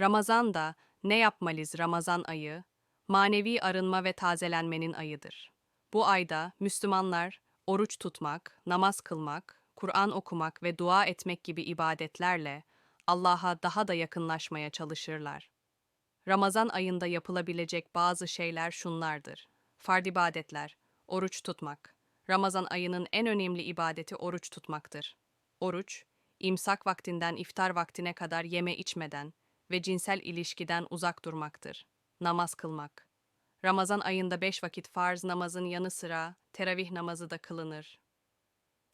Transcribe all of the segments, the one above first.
Ramazan da ne yapmalıyız Ramazan ayı? Manevi arınma ve tazelenmenin ayıdır. Bu ayda Müslümanlar oruç tutmak, namaz kılmak, Kur'an okumak ve dua etmek gibi ibadetlerle Allah'a daha da yakınlaşmaya çalışırlar. Ramazan ayında yapılabilecek bazı şeyler şunlardır. Fard ibadetler, oruç tutmak. Ramazan ayının en önemli ibadeti oruç tutmaktır. Oruç, imsak vaktinden iftar vaktine kadar yeme içmeden ve cinsel ilişkiden uzak durmaktır. Namaz kılmak. Ramazan ayında beş vakit farz namazın yanı sıra teravih namazı da kılınır.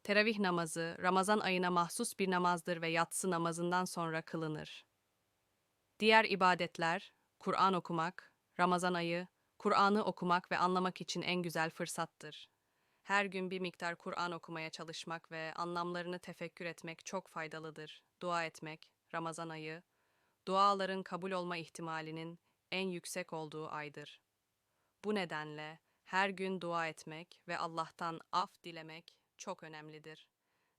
Teravih namazı, Ramazan ayına mahsus bir namazdır ve yatsı namazından sonra kılınır. Diğer ibadetler, Kur'an okumak, Ramazan ayı, Kur'an'ı okumak ve anlamak için en güzel fırsattır. Her gün bir miktar Kur'an okumaya çalışmak ve anlamlarını tefekkür etmek çok faydalıdır. Dua etmek, Ramazan ayı, duaların kabul olma ihtimalinin en yüksek olduğu aydır. Bu nedenle her gün dua etmek ve Allah'tan af dilemek çok önemlidir.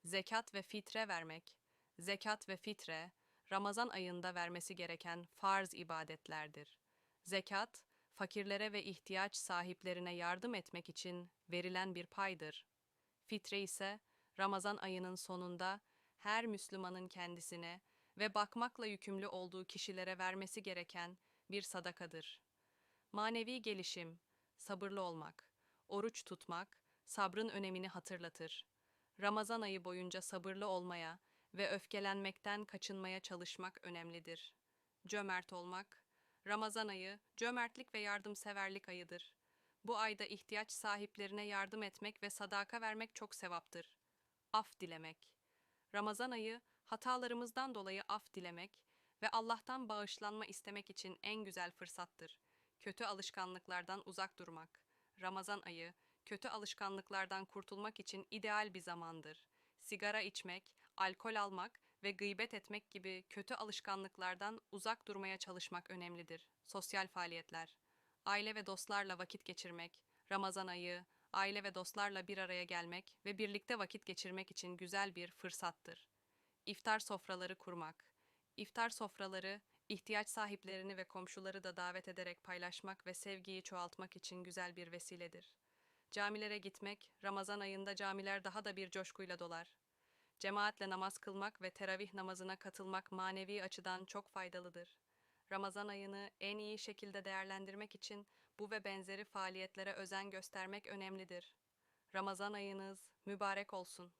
Zekat ve fitre vermek, zekat ve fitre, Ramazan ayında vermesi gereken farz ibadetlerdir. Zekat, fakirlere ve ihtiyaç sahiplerine yardım etmek için verilen bir paydır. Fitre ise Ramazan ayının sonunda her Müslümanın kendisine ve bakmakla yükümlü olduğu kişilere vermesi gereken bir sadakadır. Manevi gelişim, sabırlı olmak, oruç tutmak, sabrın önemini hatırlatır. Ramazan ayı boyunca sabırlı olmaya ve öfkelenmekten kaçınmaya çalışmak önemlidir. Cömert olmak, Ramazan ayı cömertlik ve yardımseverlik ayıdır. Bu ayda ihtiyaç sahiplerine yardım etmek ve sadaka vermek çok sevaptır. Af dilemek. Ramazan ayı hatalarımızdan dolayı af dilemek ve Allah'tan bağışlanma istemek için en güzel fırsattır. Kötü alışkanlıklardan uzak durmak. Ramazan ayı kötü alışkanlıklardan kurtulmak için ideal bir zamandır. Sigara içmek, alkol almak ve gıybet etmek gibi kötü alışkanlıklardan uzak durmaya çalışmak önemlidir. Sosyal faaliyetler. Aile ve dostlarla vakit geçirmek, Ramazan ayı, aile ve dostlarla bir araya gelmek ve birlikte vakit geçirmek için güzel bir fırsattır. İftar sofraları kurmak. İftar sofraları, ihtiyaç sahiplerini ve komşuları da davet ederek paylaşmak ve sevgiyi çoğaltmak için güzel bir vesiledir. Camilere gitmek, Ramazan ayında camiler daha da bir coşkuyla dolar. Cemaatle namaz kılmak ve teravih namazına katılmak manevi açıdan çok faydalıdır. Ramazan ayını en iyi şekilde değerlendirmek için bu ve benzeri faaliyetlere özen göstermek önemlidir. Ramazan ayınız mübarek olsun.